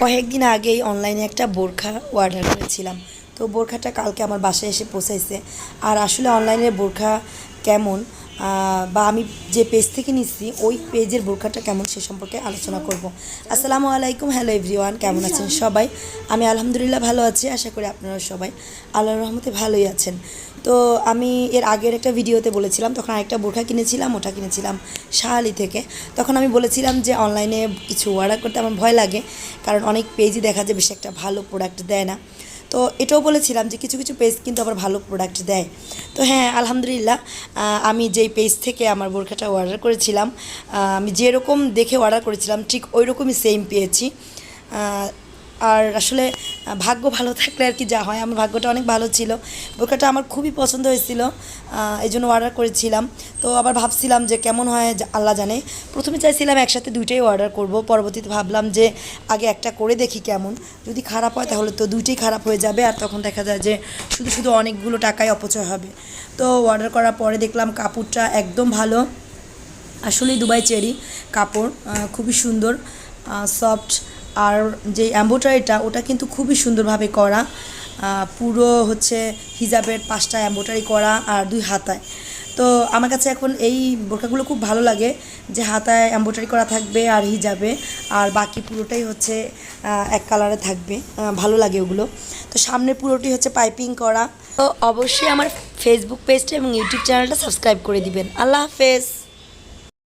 কয়েকদিন আগেই অনলাইনে একটা বোরখা অর্ডার করেছিলাম। তো বোরখাটা কালকে আমার বাসায় এসে পৌঁছাইছে। আর আসলে অনলাইনে বোরখা কেমন? বা আমি যে পেজ থেকে নিচ্ছি ওই পেজের বোরখাটা কেমন সে সম্পর্কে আলোচনা করব। আসসালামু আলাইকুম হ্যালো এভরিওয়ান কেমন আছেন সবাই? আমি আলহামদুলিল্লাহ ভালো আছি আশা করি আপনারা সবাই আল্লাহর রহমতে ভালোই আছেন। তো আমি এর আগের একটা ভিডিওতে বলেছিলাম তখন আরেকটা বোরখা কিনেছিলাম ওটা কিনেছিলাম শাহালি থেকে। তখন আমি বলেছিলাম যে অনলাইনে কিছু অর্ডার করতে আমার ভয় লাগে কারণ অনেক পেজই দেখা যায় বেশি একটা ভালো প্রোডাক্ট দেয় না। তো এটাও বলেছিলাম যে কিছু কিছু পেজ কিন্তু আবার ভালো প্রোডাক্ট দেয়। তো হ্যাঁ আলহামদুলিল্লাহ আমি যেই পেজ থেকে আমার বোরখাটা অর্ডার করেছিলাম আমি যেরকম দেখে অর্ডার করেছিলাম, ঠিক ওই রকমই সেম পেয়েছি আর আসলে ভাগ্য ভালো থাকলে আর কি যা হয়। আমার ভাগ্যটা অনেক ভালো ছিল। বোরখাটা আমার খুবই পছন্দ হয়েছিল। এই জন্য অর্ডার করেছিলাম। তো আবার ভাবছিলাম যে কেমন হয় আল্লাহ জানে। প্রথমে চাইছিলাম একসাথে দুইটাই অর্ডার করব। পরবর্তীতে ভাবলাম যে আগে একটা করে দেখি কেমন। যদি খারাপ হয় তাহলে তো দুইটাই খারাপ হয়ে যাবে। আর তখন দেখা যায় যে শুধু শুধু অনেকগুলো টাকাই অপচয় হবে। তো অর্ডার করার পরে দেখলাম কাপড়টা একদম ভালো। আসলেই দুবাই চেরি কাপড় খুবই সুন্দর সফট আর যে অ্যাম্বোটারিটা ওটা কিন্তু খুবই সুন্দরভাবে করা। পুরো হচ্ছে হিজাবের পাঁচটা অ্যাম্বোটারি করা আর দুই হাতায়। তো আমার কাছে এখন এই বোরকাগুলো খুব ভালো লাগে যে হাতায় অ্যাম্বোটারি করা থাকবে আর হিজাবে, আর বাকি পুরোটাই হচ্ছে এক কালারে থাকবে। ভালো লাগে ওগুলো। তো সামনে পুরোটি হচ্ছে পাইপিং করা। তো অবশ্যই আমার ফেসবুক পেজটা এবং ইউটিউব চ্যানেলটা সাবস্ক্রাইব করে দিবেন। আল্লাহ হাফেজ।